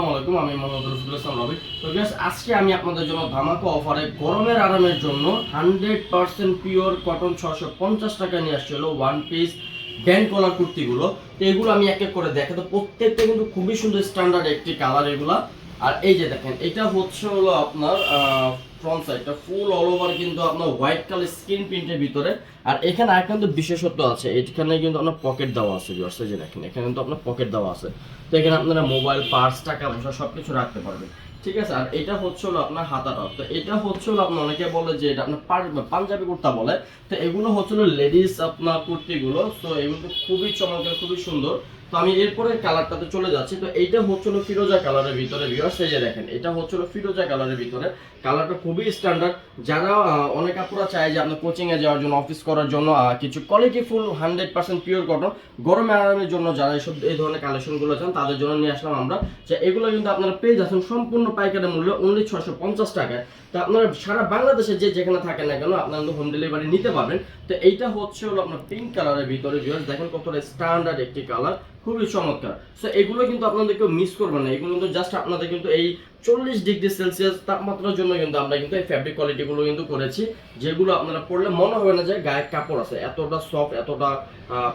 আসসালামু আমি মোহাম্মদ রফিকুল রবি তো গ্যাস আজকে আমি আপনাদের জন্য অফারে গরমের আরামের জন্য হান্ড্রেড পিওর কটন ছশো পঞ্চাশ টাকা নিয়ে আসছে ওয়ান পিস ব্যান্ড কলার কুর্তিগুলো। তো এগুলো আমি এক এক করে দেখে তো প্রত্যেকটা কিন্তু খুবই সুন্দর স্ট্যান্ডার্ড একটি কালার এগুলা। আর এই যে দেখেন, এটা হচ্ছে হলো আপনার ফ্রন্ট সাইডটা ফুল অল ওভার কিন্তু আপনার হোয়াইট কালার স্কিন প্রিন্টের ভিতরে। আর এখানে আর কিন্তু বিশেষত্ব আছে, এখানে কিন্তু আপনার পকেট দেওয়া আছে যে দেখেন, এখানে কিন্তু আপনার পকেট দেওয়া আছে। তো এখানে আপনারা মোবাইল পার্স টাকা, পয়সা সব কিছু রাখতে পারবেন। ঠিক আছে? আর এটা হচ্ছে হলো আপনার হাতাটা তো এটা হচ্ছে হলো আপনার অনেকে বলে যে এটা আপনার পাঞ্জাবি কুর্তা বলে। তো এগুলো হচ্ছে হলো লেডিস আপনার কুর্তিগুলো। তো এগুলো খুবই চমৎকার, খুবই সুন্দর। তো আমি এরপরে কালারটাতে চলে যাচ্ছি। তো এইটা হচ্ছিল ফিরোজা কালারের ভিতরে ভিউয়ার্স এই যে দেখেন, এটা হচ্ছিল ফিরোজা কালারের ভিতরে। কালারটা খুবই স্ট্যান্ডার্ড যারা অনেক আপুরা চায় যে আপনার কোচিং এ যাওয়ার জন্য অফিস করার জন্য কিছু quality full hundred percent pure cotton গরমে আরামের জন্য যারা এইসব এই ধরনের কালেকশনগুলো চান, তাদের জন্য নিয়ে আসলাম আমরা। যে এগুলো কিন্তু আপনারা পেয়ে যাচ্ছেন সম্পূর্ণ পাইকারি মূল্য অনলি ছশো পঞ্চাশ টাকায়। তো আপনারা সারা বাংলাদেশে যে যেখানে থাকেন না কেন, আপনারা হোম ডেলিভারি নিতে পারবেন। তো এইটা হচ্ছে হলো আপনার পিঙ্ক কালারের ভিতরে ভিউয়ার্স দেখেন কতটা স্ট্যান্ডার্ড একটি কালার খুবই চমৎকার। সো এগুলো কিন্তু আপনাদের কেউ মিস করবেন না। এগুলো কিন্তু জাস্ট আপনাদের কিন্তু এই চল্লিশ ডিগ্রি সেলসিয়াস তাপমাত্রার জন্য কিন্তু আমরা কিন্তু এই ফ্যাব্রিক কোয়ালিটিগুলো কিন্তু করেছি, যেগুলো আপনারা পরলে মনে হবে না যে গায়ে কাপড় আছে। এতটা সফট এতটা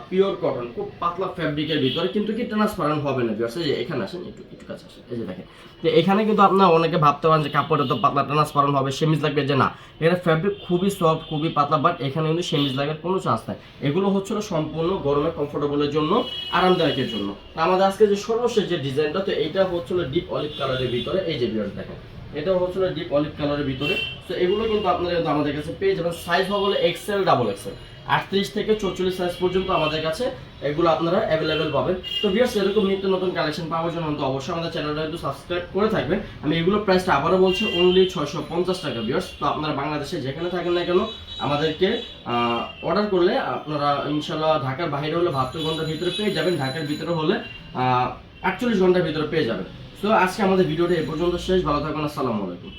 পিওর কটন খুব পাতলা ফ্যাব্রিকের ভিতরে কিন্তু কি ট্রান্সপারেন্ট হবে না ভিউয়ার্স এই যে এখানে আসেন, একটু একটু কাছে আসেন। এই যে দেখেন। তো এখানে কিন্তু আপনার অনেকে ভাবতে পারেন যে কাপড় এত পাতলা ট্রান্সপারেন্ট হবে, সেমিজ লাগবে যে না। এটা ফ্যাব্রিক খুবই সফট খুবই পাতলা বাট এখানে কিন্তু সেমিজ লাগার কোনো চান্স নাই। এগুলো হচ্ছিল সম্পূর্ণ গরমে কমফোর্টেবলের জন্য, আরামদায়কের জন্য। আমাদের আজকে যে সর্বশেষ যে ডিজাইনটা তো এইটা হচ্ছিল ডিপ অলিভ কালারের ভিতরে, এই যে বিয়ারটা দেখেন। এটা হচ্ছিল ডিপ অলিভ কালারের ভিতরে। তো এগুলো কিন্তু আপনারা কিন্তু আমাদের কাছে পেয়ে যাবেন সাইজ হবে এক্সেল ডাবল এক্সেল আটত্রিশ থেকে চৌচল্লিশ সাইজ পর্যন্ত আমাদের কাছে এগুলো আপনারা অ্যাভেলেবেল পাবেন। তো ভিউয়ার্স এরকম নিত্য নতুন কালেকশন পাওয়ার জন্য তো অবশ্যই আমাদের চ্যানেলটা একটু সাবস্ক্রাইব করে থাকবেন। আমি এগুলো প্রাইসটা আবারও বলছি অনলি ছয়শো পঞ্চাশ টাকা ভিউয়ার্স তো আপনারা বাংলাদেশে যেখানে থাকেন না কেন, আমাদেরকে অর্ডার করলে আপনারা ইনশাল্লাহ ঢাকার বাইরে হলে বাহাত্তর ঘণ্টার ভিতরে পেয়ে যাবেন। ঢাকার ভিতরে হলে আটচল্লিশ ঘণ্টার ভিতরে পেয়ে যাবেন। তো আজকে আমাদের ভিডিওটা এ পর্যন্ত শেষ। ভালো থাকবেন আসসালামু আলাইকুম।